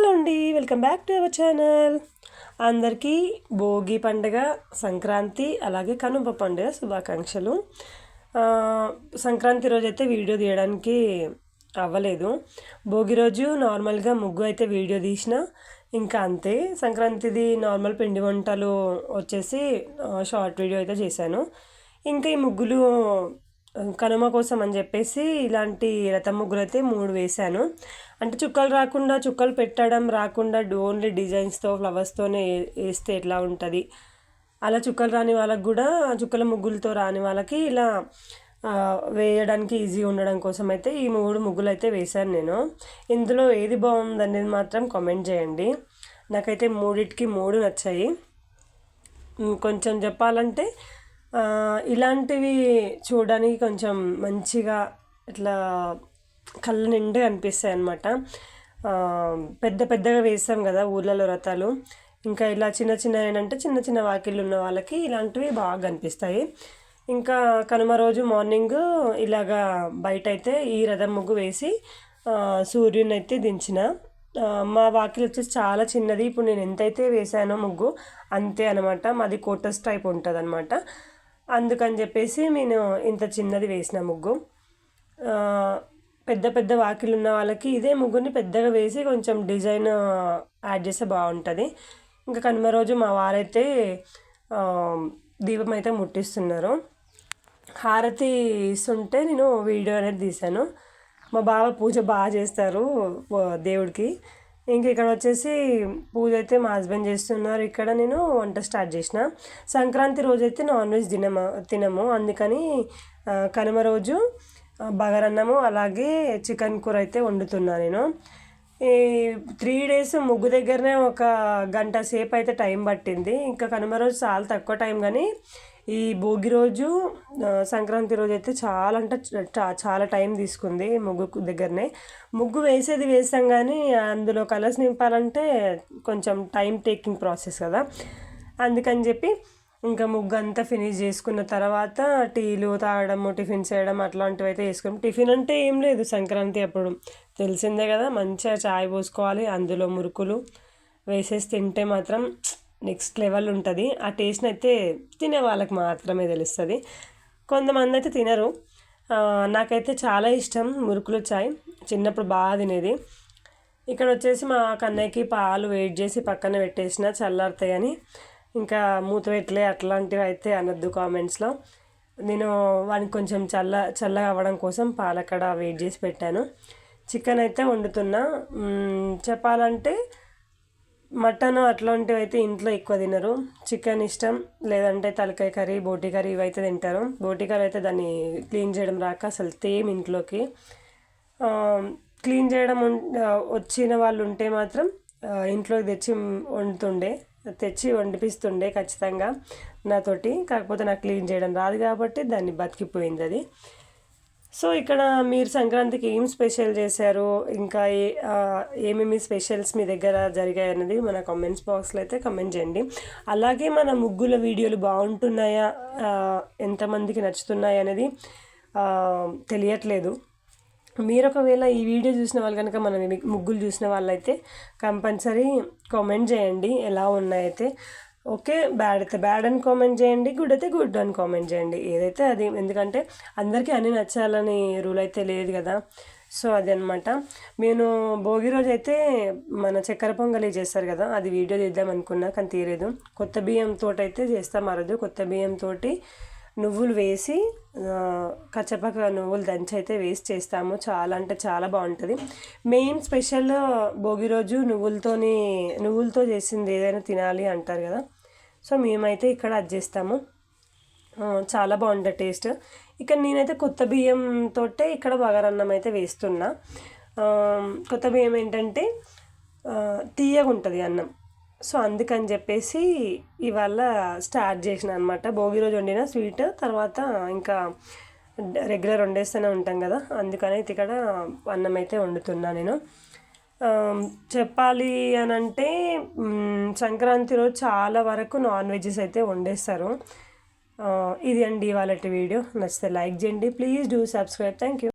Hello అండి welcome back to our channel. అందరికీ భోగి పండుగ సంక్రాంతి అలాగే కనుమ పండుగ శుభాకాంక్షలు. సంక్రాంతి రోజు అయితే వీడియో తీయడానికి అవ్వలేదు. భోగి రోజు నార్మల్గా ముగ్గు అయితే వీడియో తీసిన ఇంకా అంతే. సంక్రాంతిది నార్మల్ పిండి వంటలు వచ్చేసి షార్ట్ వీడియో అయితే చేశాను. ఇంకా ఈ ముగ్గులు కనుమ కోసం అని చెప్పేసి ఇలాంటి రథం ముగ్గులు అయితే మూడు వేశాను. అంటే చుక్కలు రాకుండా చుక్కలు పెట్టడం రాకుండా ఓన్లీ డిజైన్స్తో ఫ్లవర్స్తోనే వేస్తే ఎట్లా ఉంటుంది? అలా చుక్కలు రాని వాళ్ళకి కూడా చుక్కల ముగ్గులతో రాని వాళ్ళకి ఇలా వేయడానికి ఈజీ ఉండడం కోసం అయితే ఈ మూడు ముగ్గులు అయితే వేశాను నేను. ఇందులో ఏది బాగుందనేది మాత్రం కామెంట్ చేయండి. నాకైతే మూడిటికి మూడు నచ్చాయి. కొంచెం చెప్పాలంటే ఇలాంటివి చూడడానికి కొంచెం మంచిగా ఇట్లా కళ్ళ నిండా అనిపిస్తాయి అన్నమాట. పెద్ద పెద్దగా వేస్తాం కదా ఊర్లలో రథాలు ఇంకా ఇలా చిన్న చిన్న ఏంటంటే చిన్న చిన్న వాకిళ్ళు ఉన్న వాళ్ళకి ఇలాంటివి బాగా అనిపిస్తాయి. ఇంకా కనుమ రోజు మార్నింగ్ ఇలాగా బయట అయితే ఈ రథం ముగ్గు వేసి సూర్యుని అయితే దించిన. మా వాకిలి వచ్చేసి చాలా చిన్నది. ఇప్పుడు నేను ఎంతైతే వేసానో ముగ్గు అంతే అనమాట మాది కోటస్ టైప్ ఉంటుంది అనమాట అందుకని చెప్పేసి నేను ఇంత చిన్నది వేసిన ముగ్గు. పెద్ద పెద్ద వాకిలు ఉన్న వాళ్ళకి ఇదే ముగ్గుని పెద్దగా వేసి కొంచెం డిజైన్ యాడ్ చేస్తే బాగుంటుంది. ఇంకా కనుమ రోజు మా వారైతే దీపం అయితే ముట్టిస్తున్నారు. హారతి ఇస్తుంటే నేను వీడియో అనేది తీశాను. మా బావ పూజ బాగా చేస్తారు దేవుడికి. ఇంక ఇక్కడ వచ్చేసి పూజ అయితే మా హస్బెండ్ చేస్తున్నారు. ఇక్కడ నేను వంట స్టార్ట్ చేసిన. సంక్రాంతి రోజు అయితే నాన్ వెజ్ తినము తినము. అందుకని కనుమ రోజు బగరన్నము అలాగే చికెన్ కూర అయితే వండుతున్నా నేను. ఈ త్రీ డేస్ ముగ్గు దగ్గరనే ఒక గంట సేపు అయితే టైం పట్టింది. ఇంకా కనుమ రోజు చాలా తక్కువ టైం కానీ ఈ భోగి రోజు సంక్రాంతి రోజు అయితే చాలా అంటే చాలా టైం తీసుకుంది ముగ్గు దగ్గరనే. ముగ్గు వేసేది వేసాం కానీ అందులో కలర్స్ నింపాలంటే కొంచెం టైం టేకింగ్ ప్రాసెస్ కదా. అందుకని చెప్పి ఇంకా ముగ్గు అంతా ఫినిష్ చేసుకున్న తర్వాత టీలు తాగడము టిఫిన్ చేయడం అట్లాంటివి అయితే వేసుకున్నాం. టిఫిన్ అంటే ఏం లేదు సంక్రాంతి అప్పుడు. తెలిసిందే కదా మంచిగా చాయ్ పోసుకోవాలి అందులో మురుకులు వేసేసి తింటే మాత్రం నెక్స్ట్ లెవెల్ ఉంటుంది. ఆ టేస్ట్ని అయితే తినే వాళ్ళకి మాత్రమే తెలుస్తుంది. కొంతమంది అయితే తినరు నాకైతే చాలా ఇష్టం మురుకులు చాయ్ చిన్నప్పుడు బాగా తినేది. ఇక్కడ వచ్చేసి మా కన్నయ్యకి పాలు వెయిట్ చేసి పక్కన పెట్టేసిన చల్లారుతాయని. ఇంకా మూత పెట్టలే అట్లాంటివి అయితే అనొద్దు కామెంట్స్లో. నేను వానికి కొంచెం చల్ల చల్లగా అవ్వడం కోసం పాలక్కడ వెయిట్ చేసి పెట్టాను. చికెన్ అయితే వండుతున్నా చెప్పాలంటే మటన్ అట్లాంటివి అయితే ఇంట్లో ఎక్కువ తినరు. చికెన్ ఇష్టం లేదంటే తలకాయ కర్రీ బోటి కర్రీ ఇవి అయితే తింటారు. బోటి కర్రీ అయితే దాన్ని క్లీన్ చేయడం రాక అసలు తేమ్ ఇంట్లోకి. క్లీన్ చేయడం వచ్చిన వాళ్ళు ఉంటే మాత్రం ఇంట్లోకి తెచ్చి వండుతుండే తెచ్చి వండిపిస్తుండే ఖచ్చితంగా నాతోటి. కాకపోతే నాకు క్లీన్ చేయడం రాదు కాబట్టి దాన్ని బతికిపోయింది అది. సో ఇక్కడ మీరు సంక్రాంతికి ఏం స్పెషల్ చేశారు? ఇంకా ఏ ఏమేమి స్పెషల్స్ మీ దగ్గర జరిగాయి అనేది మన కామెంట్స్ బాక్స్లో అయితే కమెంట్ చేయండి. అలాగే మన ముగ్గుల వీడియోలు బాగుంటున్నాయా? ఎంతమందికి నచ్చుతున్నాయి అనేది తెలియట్లేదు. మీరు ఒకవేళ ఈ వీడియో చూసిన వాళ్ళు కనుక మన ముగ్గులు చూసిన వాళ్ళైతే కంపల్సరీ కామెంట్ చేయండి. ఎలా ఉన్నాయైతే. ఓకే బ్యాడ్ అయితే బ్యాడ్ అని కామెంట్ చేయండి గుడ్ అయితే గుడ్ అని కామెంట్ చేయండి. ఏదైతే అది ఎందుకంటే అందరికీ అన్నీ నచ్చాలని రూల్ అయితే లేదు కదా. సో అది నేను భోగి రోజు అయితే మన చక్కెర పొంగలి చేస్తారు కదా అది వీడియో తీద్దాం అనుకున్నా కానీ తీయలేదు. కొత్త బియ్యంతో అయితే చేస్తాం ఆ రోజు కొత్త బియ్యంతో నువ్వులు వేసి కచ్చపక్క నువ్వులు దంచి అయితే వేస్ట్ చేస్తాము. చాలా అంటే చాలా బాగుంటుంది. మెయిన్ స్పెషల్ భోగి రోజు నువ్వులతోని నువ్వులతో చేసింది ఏదైనా తినాలి అంటారు కదా. సో మేమైతే ఇక్కడ అది చేస్తాము. చాలా బాగుంటుంది టేస్ట్. ఇక్కడ నేనైతే కొత్త బియ్యంతో ఇక్కడ బగారన్నం అయితే వేస్తున్నా. కొత్త బియ్యం ఏంటంటే తీయగా ఉంటుంది అన్నం. సో అందుకని చెప్పేసి ఇవాళ స్టార్ట్ చేసిన అనమాట భోగి రోజు వండిన స్వీట్ తర్వాత ఇంకా రెగ్యులర్ వండేస్తూనే ఉంటాం కదా. అందుకని ఇక్కడ అన్నం అయితే వండుతున్నా నేను. చెప్పాలి అని అంటే సంక్రాంతి రోజు చాలా వరకు నాన్ వెజెస్ అయితే వండేస్తారు. ఇది అండి ఇవాళ వీడియో. నచ్చితే లైక్ చేయండి. Please do subscribe. Thank you